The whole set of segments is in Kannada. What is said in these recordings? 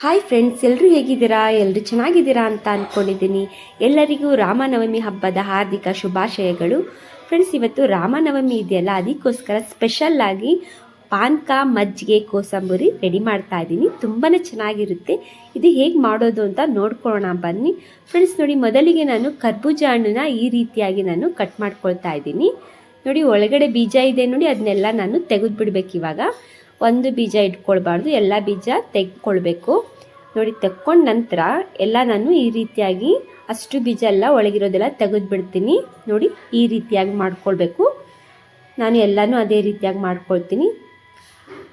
ಹಾಯ್ ಫ್ರೆಂಡ್ಸ್ ಎಲ್ಲರೂ ಹೇಗಿದ್ದೀರಾ? ಎಲ್ಲರೂ ಚೆನ್ನಾಗಿದ್ದೀರಾ ಅಂತ ಅಂದ್ಕೊಂಡಿದ್ದೀನಿ ಎಲ್ಲರಿಗೂ ರಾಮನವಮಿ ಹಬ್ಬದ ಹಾರ್ದಿಕ ಶುಭಾಶಯಗಳು. ಫ್ರೆಂಡ್ಸ್ ಇವತ್ತು ರಾಮನವಮಿ ಇದೆಯಲ್ಲ, ಅದಕ್ಕೋಸ್ಕರ ಸ್ಪೆಷಲ್ ಆಗಿ ಪಾನ್ಕ, ಮಜ್ಜಿಗೆ, ಕೋಸಂಬರಿ ರೆಡಿ ಮಾಡ್ತಾ ಇದ್ದೀನಿ. ತುಂಬಾ ಚೆನ್ನಾಗಿರುತ್ತೆ. ಇದು ಹೇಗೆ ಮಾಡೋದು ಅಂತ ನೋಡ್ಕೊಳ್ಳೋಣ, ಬನ್ನಿ. ಫ್ರೆಂಡ್ಸ್ ನೋಡಿ, ಮೊದಲಿಗೆ ನಾನು ಕರ್ಬೂಜ ಹಣ್ಣನ್ನ ಈ ರೀತಿಯಾಗಿ ನಾನು ಕಟ್ ಮಾಡ್ಕೊಳ್ತಾ ಇದ್ದೀನಿ. ನೋಡಿ, ಒಳಗಡೆ ಬೀಜ ಇದೆ ನೋಡಿ, ಅದನ್ನೆಲ್ಲ ನಾನು ತೆಗೆದು ಬಿಡ್ಬೇಕು ಇವಾಗ. ಒಂದು ಬೀಜ ಇಟ್ಕೊಳ್ಬಾರ್ದು, ಎಲ್ಲ ಬೀಜ ತೆಕ್ಕೊಳ್ಬೇಕು. ನೋಡಿ, ತೆಕ್ಕೊಂಡ ನಂತರ ಎಲ್ಲ ನಾನು ಈ ರೀತಿಯಾಗಿ ಅಷ್ಟು ಬೀಜ ಎಲ್ಲ ಒಳಗಿರೋದೆಲ್ಲ ತೆಗೆದು ಬಿಡ್ತೀನಿ ನೋಡಿ, ಈ ರೀತಿಯಾಗಿ ಮಾಡ್ಕೊಳ್ಬೇಕು. ನಾನು ಎಲ್ಲನೂ ಅದೇ ರೀತಿಯಾಗಿ ಮಾಡ್ಕೊಳ್ತೀನಿ.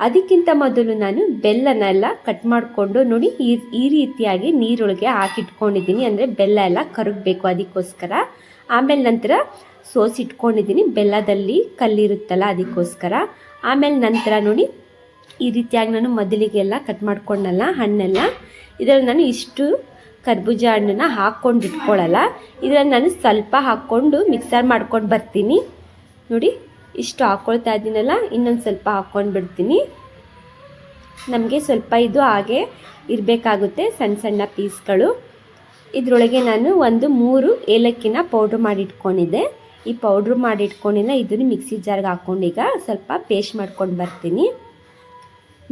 ಅದಕ್ಕಿಂತ ಮೊದಲು ನಾನು ಬೆಲ್ಲನೆಲ್ಲ ಕಟ್ ಮಾಡಿಕೊಂಡು, ನೋಡಿ, ಈ ಈ ರೀತಿಯಾಗಿ ನೀರೊಳಗೆ ಹಾಕಿಟ್ಕೊಂಡಿದ್ದೀನಿ. ಅಂದರೆ ಬೆಲ್ಲ ಎಲ್ಲ ಕರಗಬೇಕು ಅದಕ್ಕೋಸ್ಕರ. ಆಮೇಲೆ ನಂತರ ಸೋಸಿಟ್ಕೊಂಡಿದ್ದೀನಿ. ಬೆಲ್ಲದಲ್ಲಿ ಕಲ್ಲಿರುತ್ತಲ್ಲ ಅದಕ್ಕೋಸ್ಕರ. ಆಮೇಲೆ ನಂತರ ನೋಡಿ ಈ ರೀತಿಯಾಗಿ ನಾನು ಮೊದಲಿಗೆಲ್ಲ ಕಟ್ ಮಾಡ್ಕೊಂಡಲ್ಲ, ಹಣ್ಣೆಲ್ಲ. ಇದರಲ್ಲಿ ನಾನು ಇಷ್ಟು ಕರ್ಬೂಜ ಹಣ್ಣನ್ನ ಹಾಕ್ಕೊಂಡು ಇಟ್ಕೊಳ್ಳಲ್ಲ ಇದರಲ್ಲಿ ನಾನು ಸ್ವಲ್ಪ ಹಾಕ್ಕೊಂಡು ಮಿಕ್ಸರ್ ಮಾಡ್ಕೊಂಡು ಬರ್ತೀನಿ. ನೋಡಿ, ಇಷ್ಟು ಹಾಕ್ಕೊಳ್ತಾ ಇದ್ದೀನಲ್ಲ, ಇನ್ನೊಂದು ಸ್ವಲ್ಪ ಹಾಕ್ಕೊಂಡು ಬಿಡ್ತೀನಿ. ನಮಗೆ ಸ್ವಲ್ಪ ಇದು ಹಾಗೆ ಇರಬೇಕಾಗುತ್ತೆ ಸಣ್ಣ ಸಣ್ಣ ಪೀಸ್ಗಳು. ಇದರೊಳಗೆ ನಾನು ಒಂದು ಮೂರು ಏಲಕ್ಕಿನ ಪೌಡ್ರ್ ಮಾಡಿಟ್ಕೊಂಡಿದ್ದೆ. ಈ ಪೌಡ್ರ್ ಮಾಡಿಟ್ಕೊಂಡಿಲ್ಲ, ಇದನ್ನು ಮಿಕ್ಸಿ ಜಾರ್ಗೆ ಹಾಕ್ಕೊಂಡು ಈಗ ಸ್ವಲ್ಪ ಪೇಸ್ಟ್ ಮಾಡ್ಕೊಂಡು ಬರ್ತೀನಿ.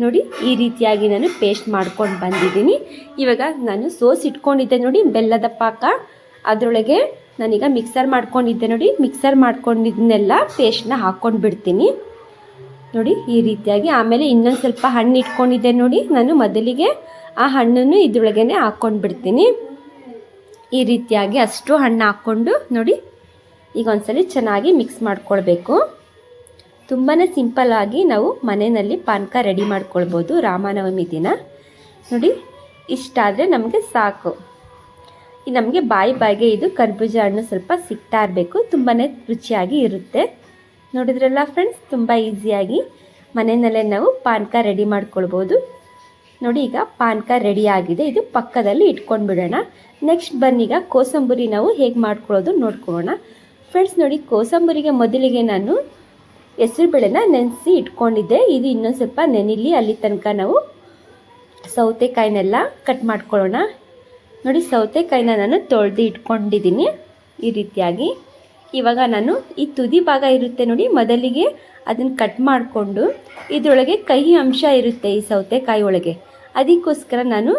ನೋಡಿ ಈ ರೀತಿಯಾಗಿ ನಾನು ಪೇಸ್ಟ್ ಮಾಡ್ಕೊಂಡು ಬಂದಿದ್ದೀನಿ. ಇವಾಗ ನಾನು ಸೋಸ್ ಇಟ್ಕೊಂಡಿದ್ದೆ ನೋಡಿ, ಬೆಲ್ಲದ ಪಾಕ. ಅದರೊಳಗೆ ನಾನೀಗ ಮಿಕ್ಸರ್ ಮಾಡ್ಕೊಂಡಿದ್ದೆ ನೋಡಿ ಮಿಕ್ಸರ್ ಮಾಡ್ಕೊಂಡಿದ್ದನ್ನೆಲ್ಲ ಪೇಸ್ಟ್ನ ಹಾಕ್ಕೊಂಡು ಬಿಡ್ತೀನಿ. ನೋಡಿ, ಈ ರೀತಿಯಾಗಿ ಆಮೇಲೆ ಇನ್ನೊಂದು ಸ್ವಲ್ಪ ಹಣ್ಣು ಇಟ್ಕೊಂಡಿದ್ದೆ ನೋಡಿ, ನಾನು ಮೊದಲಿಗೆ ಆ ಹಣ್ಣನ್ನು ಇದ್ರೊಳಗೇ ಹಾಕ್ಕೊಂಡು ಬಿಡ್ತೀನಿ. ಈ ರೀತಿಯಾಗಿ ಅಷ್ಟು ಹಣ್ಣು ಹಾಕ್ಕೊಂಡು ನೋಡಿ, ಈಗ ಒಂದ್ಸಲಿ ಚೆನ್ನಾಗಿ ಮಿಕ್ಸ್ ಮಾಡ್ಕೊಳ್ಬೇಕು. ತುಂಬಾ ಸಿಂಪಲ್ಲಾಗಿ ನಾವು ಮನೆಯಲ್ಲಿ ಪಾನಕ ರೆಡಿ ಮಾಡ್ಕೊಳ್ಬೋದು ರಾಮನವಮಿ ದಿನ. ನೋಡಿ ಇಷ್ಟಾದರೆ ನಮಗೆ ಸಾಕು. ನಮಗೆ ಬಾಯಿ ಬಾಯಿಗೆ ಇದು ಕರ್ಬೂಜ ಹಣ್ಣು ಸ್ವಲ್ಪ ಸಿಗ್ತಾ ಇರಬೇಕು ತುಂಬಾ ರುಚಿಯಾಗಿ ಇರುತ್ತೆ. ನೋಡಿದ್ರಲ್ಲ ಫ್ರೆಂಡ್ಸ್ ತುಂಬ ಈಸಿಯಾಗಿ ಮನೆಯಲ್ಲೇ ನಾವು ಪಾನಕ ರೆಡಿ ಮಾಡ್ಕೊಳ್ಬೋದು. ನೋಡಿ, ಈಗ ಪಾನಕ ರೆಡಿ ಆಗಿದೆ. ಇದು ಪಕ್ಕದಲ್ಲಿ ಇಟ್ಕೊಂಡು ಬಿಡೋಣ ನೆಕ್ಸ್ಟ್ ಬನ್ನೀಗ ಕೋಸಂಬರಿ ನಾವು ಹೇಗೆ ಮಾಡ್ಕೊಳ್ಳೋದು ನೋಡ್ಕೊಳ್ಳೋಣ ಫ್ರೆಂಡ್ಸ್ ನೋಡಿ, ಕೋಸಂಬರಿಗೆ ಮೊದಲಿಗೆ ನಾನು ಹೆಸರುಬೇಳೆನ ನೆನೆಸಿ ಇಟ್ಕೊಂಡಿದ್ದೆ. ಇದು ಇನ್ನೊಂದು ಸ್ವಲ್ಪ ನೆನಿಲಿ, ಅಲ್ಲಿ ತನಕ ನಾವು ಸೌತೆಕಾಯಿನೆಲ್ಲ ಕಟ್ ಮಾಡ್ಕೊಳ್ಳೋಣ. ನೋಡಿ, ಸೌತೆಕಾಯಿನ ನಾನು ತೊಳೆದು ಇಟ್ಕೊಂಡಿದ್ದೀನಿ ಈ ರೀತಿಯಾಗಿ. ಇವಾಗ ನಾನು ಈ ತುದಿ ಭಾಗ ಇರುತ್ತೆ ನೋಡಿ, ಮೊದಲಿಗೆ ಅದನ್ನು ಕಟ್ ಮಾಡಿಕೊಂಡು ಇದರೊಳಗೆ ಕಹಿ ಅಂಶ ಇರುತ್ತೆ ಈ ಸೌತೆಕಾಯಿ ಒಳಗೆ. ಅದಕ್ಕೋಸ್ಕರ ನಾನು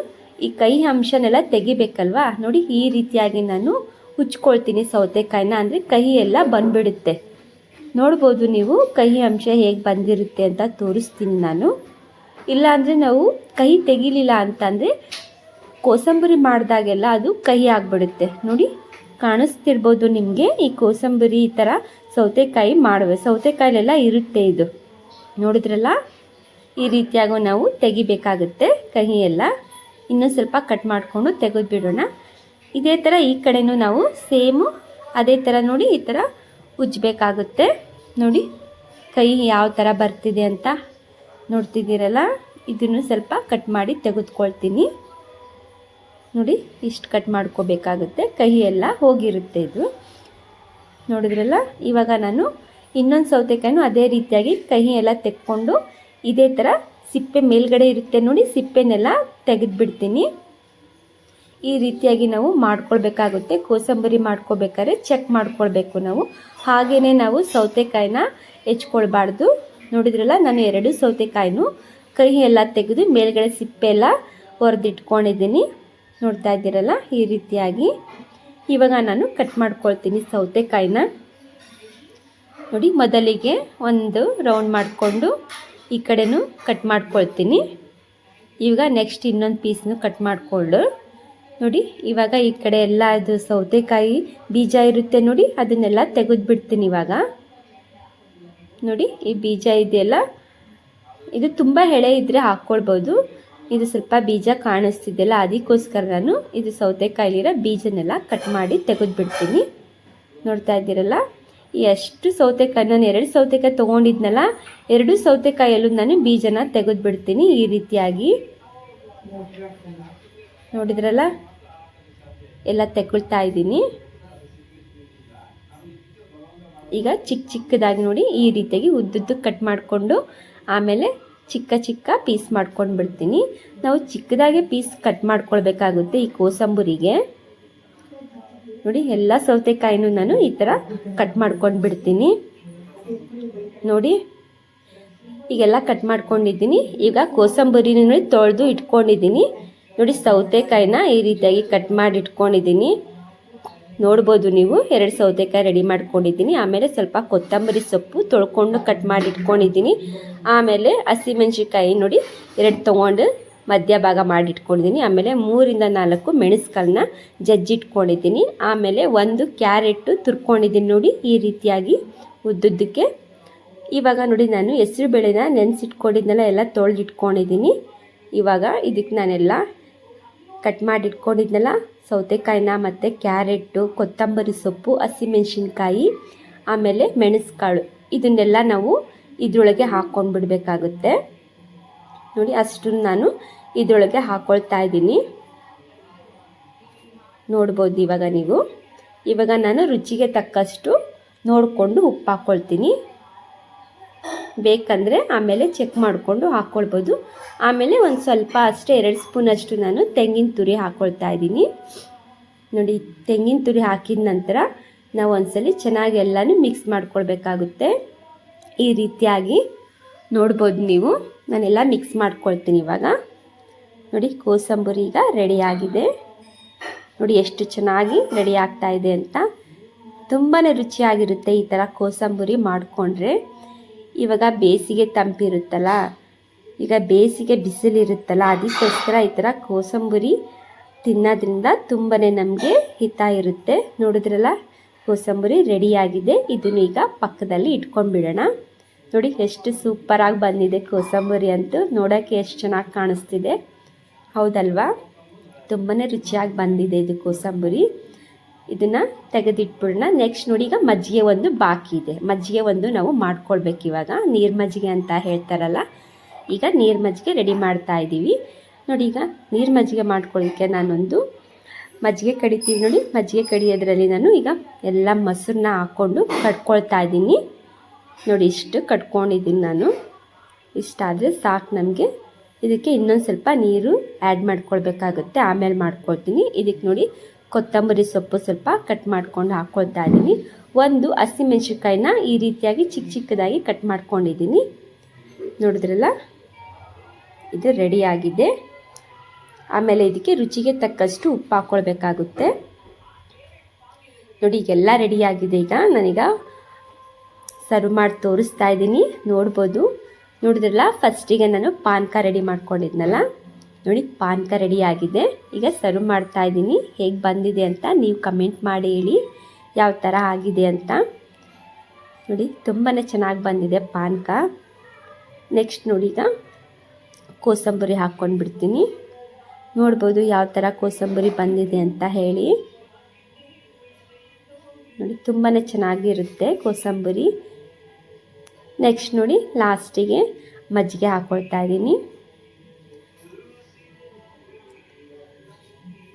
ಈ ಕಹಿ ಅಂಶನೆಲ್ಲ ತೆಗಿಬೇಕಲ್ವಾ? ನೋಡಿ, ಈ ರೀತಿಯಾಗಿ ನಾನು ಹುಚ್ಕೊಳ್ತೀನಿ ಸೌತೆಕಾಯಿನ. ಅಂದರೆ ಕಹಿ ಎಲ್ಲ ಬಂದ್ಬಿಡುತ್ತೆ. ನೋಡ್ಬೋದು ನೀವು, ಕಹಿ ಅಂಶ ಹೇಗೆ ಬಂದಿರುತ್ತೆ ಅಂತ ತೋರಿಸ್ತೀನಿ ನಾನು. ಇಲ್ಲಾಂದರೆ ನಾವು ಕಹಿ ತೆಗಿಲಿಲ್ಲ ಅಂತಂದರೆ ಕೋಸಂಬರಿ ಮಾಡಿದಾಗೆಲ್ಲ ಅದು ಕಹಿ ಆಗಿಬಿಡುತ್ತೆ. ನೋಡಿ, ಕಾಣಿಸ್ತಿರ್ಬೋದು ನಿಮಗೆ ಈ ಕೋಸಂಬರಿ ಈ ಥರ ಸೌತೆಕಾಯಿ ಮಾಡುವೆ. ಸೌತೆಕಾಯಿಲೆಲ್ಲ ಇರುತ್ತೆ ಇದು. ನೋಡಿದ್ರಲ್ಲ? ಈ ರೀತಿಯಾಗಿ ನಾವು ತೆಗಿಬೇಕಾಗುತ್ತೆ ಕಹಿ ಎಲ್ಲ ಇನ್ನೂ ಸ್ವಲ್ಪ ಕಟ್ ಮಾಡಿಕೊಂಡು ತೆಗೆದು ಬಿಡೋಣ ಇದೇ ಥರ ಈ ಕಡೆನೂ ನಾವು ಸೇಮು, ಅದೇ ಥರ ನೋಡಿ ಈ ಥರ ಉಜ್ಜಬೇಕಾಗುತ್ತೆ. ನೋಡಿ, ಕೈ ಯಾವ ಥರ ಬರ್ತಿದೆ ಅಂತ ನೋಡ್ತಿದ್ದೀರಲ್ಲ? ಇದನ್ನು ಸ್ವಲ್ಪ ಕಟ್ ಮಾಡಿ ತೆಗೆದುಕೊಳ್ತೀನಿ. ನೋಡಿ, ಇಷ್ಟು ಕಟ್ ಮಾಡ್ಕೋಬೇಕಾಗುತ್ತೆ. ಕಹಿ ಎಲ್ಲ ಹೋಗಿರುತ್ತೆ ಇದು. ನೋಡಿದ್ರಲ್ಲ, ಇವಾಗ ನಾನು ಇನ್ನೊಂದು ಸೌತೆಕಾಯಿನೂ ಅದೇ ರೀತಿಯಾಗಿ ಕಹಿ ಎಲ್ಲ ತೆಕ್ಕೊಂಡು ಇದೇ ಥರ ಸಿಪ್ಪೆ ಮೇಲ್ಗಡೆ ಇರುತ್ತೆ ನೋಡಿ, ಸಿಪ್ಪೆನೆಲ್ಲ ತೆಗೆದುಬಿಡ್ತೀನಿ. ಈ ರೀತಿಯಾಗಿ ನಾವು ಮಾಡ್ಕೊಳ್ಬೇಕಾಗುತ್ತೆ. ಕೋಸಂಬರಿ ಮಾಡ್ಕೋಬೇಕಾದ್ರೆ ಚೆಕ್ ಮಾಡ್ಕೊಳ್ಬೇಕು ನಾವು. ಹಾಗೆಯೇ ನಾವು ಸೌತೆಕಾಯಿನ ಹೆಚ್ಕೊಳ್ಬಾರ್ದು. ನೋಡಿದ್ರಲ್ಲ, ನಾನು ಎರಡು ಸೌತೆಕಾಯಿನೂ ಕಹಿ ಎಲ್ಲ ತೆಗೆದು ಮೇಲ್ಗಡೆ ಸಿಪ್ಪೆ ಎಲ್ಲ ಹೊರದಿಟ್ಕೊಂಡಿದ್ದೀನಿ ನೋಡ್ತಾ ಇದ್ದೀರಲ್ಲ, ಈ ರೀತಿಯಾಗಿ. ಇವಾಗ ನಾನು ಕಟ್ ಮಾಡ್ಕೊಳ್ತೀನಿ ಸೌತೆಕಾಯಿನ. ನೋಡಿ, ಮೊದಲಿಗೆ ಒಂದು ರೌಂಡ್ ಮಾಡಿಕೊಂಡು ಈ ಕಡೆನೂ ಕಟ್ ಮಾಡ್ಕೊಳ್ತೀನಿ. ಇವಾಗ ನೆಕ್ಸ್ಟ್ ಇನ್ನೊಂದು ಪೀಸ್ನು ಕಟ್ ಮಾಡಿಕೊಂಡು ನೋಡಿ, ಇವಾಗ ಈ ಕಡೆ ಎಲ್ಲ ಇದು ಸೌತೆಕಾಯಿ ಬೀಜ ಇರುತ್ತೆ ನೋಡಿ, ಅದನ್ನೆಲ್ಲ ತೆಗೆದು ಬಿಡ್ತೀನಿ ಇವಾಗ. ನೋಡಿ, ಈ ಬೀಜ ಇದೆಯಲ್ಲ, ಇದು ತುಂಬ ಎಳೆ ಇದ್ದರೆ ಹಾಕ್ಕೊಳ್ಬೋದು. ಇದು ಸ್ವಲ್ಪ ಬೀಜ ಕಾಣಿಸ್ತಿದೆಯಲ್ಲ, ಅದಕ್ಕೋಸ್ಕರ ನಾನು ಇದು ಸೌತೆಕಾಯಿಲಿರೋ ಬೀಜನೆಲ್ಲ ಕಟ್ ಮಾಡಿ ತೆಗೆದು ಬಿಡ್ತೀನಿ ನೋಡ್ತಾ ಇದ್ದೀರಲ್ಲ ಎಷ್ಟು ಸೌತೆಕಾಯಿ, ನಾನು ಎರಡು ಸೌತೆಕಾಯಿ ತೊಗೊಂಡಿದ್ನಲ್ಲ, ಎರಡು ಸೌತೆಕಾಯಲ್ಲೂ ನಾನು ಬೀಜನ ತೆಗೆದು ಬಿಡ್ತೀನಿ ಈ ರೀತಿಯಾಗಿ. ನೋಡಿದ್ರಲ್ಲ ಎಲ್ಲ ತೆಗೊಳ್ತಾ ಇದ್ದೀನಿ. ಈಗ ಚಿಕ್ಕ ಚಿಕ್ಕದಾಗಿ ನೋಡಿ ಈ ರೀತಿಯಾಗಿ ಉದ್ದುದ್ದು ಕಟ್ ಮಾಡಿಕೊಂಡು ಆಮೇಲೆ ಚಿಕ್ಕ ಚಿಕ್ಕ ಪೀಸ್ ಮಾಡ್ಕೊಂಡು ಬಿಡ್ತೀನಿ. ನಾವು ಚಿಕ್ಕದಾಗೆ ಪೀಸ್ ಕಟ್ ಮಾಡ್ಕೊಳ್ಬೇಕಾಗುತ್ತೆ ಈ ಕೋಸಂಬರಿಗೆ. ನೋಡಿ ಎಲ್ಲ ಸೌತೆಕಾಯಿನೂ ನಾನು ಈ ಥರ ಕಟ್ ಮಾಡ್ಕೊಂಡು ಬಿಡ್ತೀನಿ. ನೋಡಿ ಈಗೆಲ್ಲ ಕಟ್ ಮಾಡ್ಕೊಂಡಿದ್ದೀನಿ. ಈಗ ಕೋಸಂಬರಿನ ತೊಳೆದು ಇಟ್ಕೊಂಡಿದ್ದೀನಿ. ನೋಡಿ ಸೌತೆಕಾಯಿನ ಈ ರೀತಿಯಾಗಿ ಕಟ್ ಮಾಡಿ ಇಟ್ಕೊಂಡಿದ್ದೀನಿ ನೋಡ್ಬೋದು ನೀವು, ಎರಡು ಸೌತೆಕಾಯಿ ರೆಡಿ ಮಾಡ್ಕೊಂಡಿದ್ದೀನಿ. ಆಮೇಲೆ ಸ್ವಲ್ಪ ಕೊತ್ತಂಬರಿ ಸೊಪ್ಪು ತೊಳ್ಕೊಂಡು ಕಟ್ ಮಾಡಿ ಇಟ್ಕೊಂಡಿದ್ದೀನಿ ಆಮೇಲೆ ಹಸಿಮೆಣ್ಸಿಕಾಯಿ ನೋಡಿ ಎರಡು ತೊಗೊಂಡು ಮಧ್ಯ ಭಾಗ ಮಾಡಿ ಇಟ್ಕೊಂಡಿದ್ದೀನಿ ಆಮೇಲೆ ಮೂರಿಂದ ನಾಲ್ಕು ಮೆಣಸುಗಳನ್ನ ಜಜ್ಜಿಟ್ಕೊಂಡಿದ್ದೀನಿ. ಆಮೇಲೆ ಒಂದು ಕ್ಯಾರೆಟು ತುರ್ಕೊಂಡಿದ್ದೀನಿ ನೋಡಿ ಈ ರೀತಿಯಾಗಿ ಉದ್ದುದ್ದಕ್ಕೆ. ಇವಾಗ ನೋಡಿ ನಾನು ಹೆಸರು ಬೇಳೆನ ನೆನೆಸಿಟ್ಕೊಂಡಿದ್ದೆಲ್ಲ ಎಲ್ಲ ತೊಳೆದಿಟ್ಕೊಂಡಿದ್ದೀನಿ. ಇವಾಗ ಇದಕ್ಕೆ ನಾನೆಲ್ಲ ಕಟ್ ಮಾಡಿ ಇಟ್ಕೊಂಡಿದ್ನಲ್ಲ? ಸೌತೆಕಾಯಿನ ಮತ್ತು ಕ್ಯಾರೆಟು ಕೊತ್ತಂಬರಿ ಸೊಪ್ಪು, ಹಸಿಮೆಣ್ಸಿನ್ಕಾಯಿ, ಆಮೇಲೆ ಮೆಣಸುಕಾಳು. ಇದನ್ನೆಲ್ಲ ನಾವು ಇದರೊಳಗೆ ಹಾಕ್ಕೊಂಡು ಬಿಡಬೇಕಾಗುತ್ತೆ ನೋಡಿ, ಅಷ್ಟನ್ನು ನಾನು ಇದರೊಳಗೆ ಹಾಕ್ಕೊಳ್ತಾ ಇದ್ದೀನಿ. ನೋಡ್ಬೋದು ಇವಾಗ ನೀವು. ಇವಾಗ ನಾನು ರುಚಿಗೆ ತಕ್ಕಷ್ಟು ನೋಡಿಕೊಂಡು ಉಪ್ಪು ಹಾಕ್ಕೊಳ್ತೀನಿ ಬೇಕಂದರೆ ಆಮೇಲೆ ಚೆಕ್ ಮಾಡಿಕೊಂಡು ಹಾಕ್ಕೊಳ್ಬೋದು ಆಮೇಲೆ ಒಂದು ಸ್ವಲ್ಪ ಅಷ್ಟೇ ಎರಡು ಸ್ಪೂನ್ ಅಷ್ಟು ನಾನು ತೆಂಗಿನ ತುರಿ ಹಾಕ್ಕೊಳ್ತಾ ಇದ್ದೀನಿ. ನೋಡಿ, ತೆಂಗಿನ ತುರಿ ಹಾಕಿದ ನಂತರ ನಾವು ಒಂದ್ಸಲಿ ಚೆನ್ನಾಗಿ ಎಲ್ಲನೂ ಮಿಕ್ಸ್ ಮಾಡ್ಕೊಳ್ಬೇಕಾಗುತ್ತೆ. ಈ ರೀತಿಯಾಗಿ ನೋಡ್ಬೋದು ನೀವು. ನಾನೆಲ್ಲ ಮಿಕ್ಸ್ ಮಾಡ್ಕೊಳ್ತೀನಿ ಇವಾಗ. ನೋಡಿ, ಕೋಸಂಬರಿ ಈಗ ರೆಡಿಯಾಗಿದೆ ನೋಡಿ, ಎಷ್ಟು ಚೆನ್ನಾಗಿ ರೆಡಿ ಆಗ್ತಾ ಇದೆ ಅಂತ. ತುಂಬಾ ರುಚಿಯಾಗಿರುತ್ತೆ ಈ ಥರ ಕೋಸಂಬರಿ ಮಾಡಿಕೊಂಡ್ರೆ. ಇವಾಗ ಬೇಸಿಗೆ ತಂಪಿರುತ್ತಲ್ಲ, ಈಗ ಬೇಸಿಗೆ ಬಿಸಿಲಿರುತ್ತಲ್ಲ, ಅದಕ್ಕೋಸ್ಕರ ಈ ಥರ ಕೋಸಂಬರಿ ತಿನ್ನೋದ್ರಿಂದ ತುಂಬಾ ನಮಗೆ ಹಿತ ಇರುತ್ತೆ. ನೋಡಿದ್ರಲ್ಲ, ಕೋಸಂಬರಿ ರೆಡಿಯಾಗಿದೆ. ಇದನ್ನು ಈಗ ಪಕ್ಕದಲ್ಲಿ ಇಟ್ಕೊಂಡ್ಬಿಡೋಣ. ನೋಡಿ, ಎಷ್ಟು ಸೂಪರಾಗಿ ಬಂದಿದೆ ಕೋಸಂಬರಿ ಅಂತೂ. ನೋಡೋಕ್ಕೆ ಎಷ್ಟು ಚೆನ್ನಾಗಿ ಕಾಣಿಸ್ತಿದೆ. ಹೌದಲ್ವಾ? ತುಂಬಾ ರುಚಿಯಾಗಿ ಬಂದಿದೆ ಇದು ಕೋಸಂಬರಿ. ಇದನ್ನು ತೆಗೆದಿಟ್ಬಿಡೋಣ. ನೆಕ್ಸ್ಟ್ ನೋಡಿ ಈಗ ಮಜ್ಜಿಗೆ ಒಂದು ಬಾಕಿ ಇದೆ. ಮಜ್ಜಿಗೆ ಒಂದು ನಾವು ಮಾಡ್ಕೊಳ್ಬೇಕು ಇವಾಗ. ನೀರು ಮಜ್ಜಿಗೆ ಅಂತ ಹೇಳ್ತಾರಲ್ಲ. ಈಗ ನೀರು ಮಜ್ಜಿಗೆ ರೆಡಿ ಮಾಡ್ತಾ ಇದ್ದೀವಿ. ನೋಡಿ ಈಗ ನೀರು ಮಜ್ಜಿಗೆ ಮಾಡ್ಕೊಳ್ಳಿಕ್ಕೆ ನಾನೊಂದು ಮಜ್ಜಿಗೆ ಕಡಿತೀವಿ ನೋಡಿ. ಮಜ್ಜಿಗೆ ಕಡಿಯೋದ್ರಲ್ಲಿ ನಾನು ಈಗ ಎಲ್ಲ ಮೊಸರನ್ನ ಹಾಕ್ಕೊಂಡು ಕಟ್ಕೊಳ್ತಾ ಇದ್ದೀನಿ. ನೋಡಿ ಇಷ್ಟು ಕಟ್ಕೊಂಡಿದ್ದೀನಿ ನಾನು. ಇಷ್ಟಾದರೆ ಸಾಕು ನಮಗೆ. ಇದಕ್ಕೆ ಇನ್ನೊಂದು ಸ್ವಲ್ಪ ನೀರು ಆ್ಯಡ್ ಮಾಡ್ಕೊಳ್ಬೇಕಾಗುತ್ತೆ. ಆಮೇಲೆ ಮಾಡ್ಕೊಳ್ತೀನಿ. ಇದಕ್ಕೆ ನೋಡಿ ಕೊತ್ತಂಬರಿ ಸೊಪ್ಪು ಸ್ವಲ್ಪ ಕಟ್ ಮಾಡ್ಕೊಂಡು ಹಾಕ್ಕೊಳ್ತಾ ಇದ್ದೀನಿ ಒಂದು ಹಸಿಮೆಣ್ಸಿನ್ಕಾಯಿನ ಈ ರೀತಿಯಾಗಿ ಚಿಕ್ಕ ಚಿಕ್ಕದಾಗಿ ಕಟ್ ಮಾಡ್ಕೊಂಡಿದ್ದೀನಿ ನೋಡಿದ್ರಲ್ಲ? ಇದು ರೆಡಿಯಾಗಿದೆ ಆಮೇಲೆ ಇದಕ್ಕೆ ರುಚಿಗೆ ತಕ್ಕಷ್ಟು ಉಪ್ಪು ಹಾಕ್ಕೊಳ್ಬೇಕಾಗುತ್ತೆ ನೋಡಿ, ಈಗೆಲ್ಲ ರೆಡಿಯಾಗಿದೆ ಈಗ ನಾನೀಗ ಸರ್ವ್ ಮಾಡಿ ತೋರಿಸ್ತಾ ಇದ್ದೀನಿ ನೋಡ್ಬೋದು. ನೋಡಿದ್ರಲ್ಲ? ಫಸ್ಟಿಗೆ ನಾನು ಪಾನ್ಕ ರೆಡಿ ಮಾಡ್ಕೊಂಡಿದ್ನಲ್ಲ? ನೋಡಿ ಪಾನಕ ರೆಡಿ ಆಗಿದೆ. ಈಗ ಸರ್ವ್ ಮಾಡ್ತಾ ಇದ್ದೀನಿ. ಹೇಗೆ ಬಂದಿದೆ ಅಂತ ನೀವು ಕಮೆಂಟ್ ಮಾಡಿ ಹೇಳಿ. ಯಾವ ಥರ ಆಗಿದೆ ಅಂತ. ನೋಡಿ ತುಂಬಾ ಚೆನ್ನಾಗಿ ಬಂದಿದೆ ಪಾನಕ ನೆಕ್ಸ್ಟ್ ನೋಡಿ, ಈಗ ಕೋಸಂಬರಿ ಹಾಕ್ಕೊಂಡು ಬಿಡ್ತೀನಿ. ನೋಡ್ಬೋದು ಯಾವ ಥರ ಕೋಸಂಬರಿ ಬಂದಿದೆ ಅಂತ ಹೇಳಿ. ನೋಡಿ ತುಂಬಾ ಚೆನ್ನಾಗಿರುತ್ತೆ ಕೋಸಂಬರಿ. ನೆಕ್ಸ್ಟ್ ನೋಡಿ ಲಾಸ್ಟಿಗೆ ಮಜ್ಜಿಗೆ ಹಾಕ್ಕೊಳ್ತಾ ಇದ್ದೀನಿ.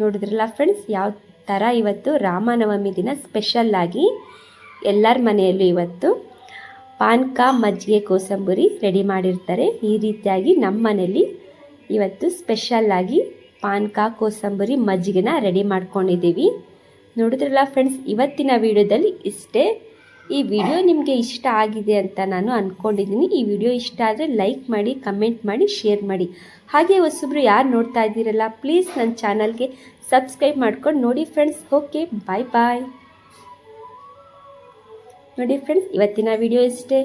ನೋಡಿದ್ರಲ್ಲ ಫ್ರೆಂಡ್ಸ್ ಯಾವ ಥರ ಇವತ್ತು ರಾಮನವಮಿ ದಿನ ಸ್ಪೆಷಲ್ಲಾಗಿ ಎಲ್ಲರ ಮನೆಯಲ್ಲೂ ಇವತ್ತು ಪಾನ್ಕ ಮಜ್ಜಿಗೆ ಕೋಸಂಬರಿ ರೆಡಿ ಮಾಡಿರ್ತಾರೆ. ಈ ರೀತಿಯಾಗಿ ನಮ್ಮ ಮನೆಯಲ್ಲಿ ಇವತ್ತು ಸ್ಪೆಷಲ್ಲಾಗಿ ಪಾನ್ಕ ಕೋಸಂಬರಿ ಮಜ್ಜಿಗೆನ ರೆಡಿ ಮಾಡ್ಕೊಂಡಿದ್ದೀವಿ. ನೋಡಿದ್ರಲ್ಲ ಫ್ರೆಂಡ್ಸ್ ಇವತ್ತಿನ ವಿಡಿಯೋದಲ್ಲಿ ಇಷ್ಟೇ. ಈ ವಿಡಿಯೋ ನಿಮಗೆ ಇಷ್ಟ ಆಗಿದೆ ಅಂತ ನಾನು ಅಂದ್ಕೊಂಡಿದ್ದೀನಿ ಈ ವಿಡಿಯೋ ಇಷ್ಟ ಆದರೆ ಲೈಕ್ ಮಾಡಿ ಕಮೆಂಟ್ ಮಾಡಿ ಶೇರ್ ಮಾಡಿ. ಹಾಗೆ ಹೊಸಬ್ರು ಯಾರು ನೋಡ್ತಾ ಇದ್ದೀರಲ್ಲ ಪ್ಲೀಸ್ ನನ್ನ ಚಾನಲ್ಗೆ ಸಬ್ಸ್ಕ್ರೈಬ್ ಮಾಡ್ಕೊಂಡು ನೋಡಿ ಫ್ರೆಂಡ್ಸ್ ಓಕೆ ಬಾಯ್ ಬಾಯ್ ನೋಡಿ ಫ್ರೆಂಡ್ಸ್ ಇವತ್ತಿನ ವಿಡಿಯೋ ಇಷ್ಟೇ.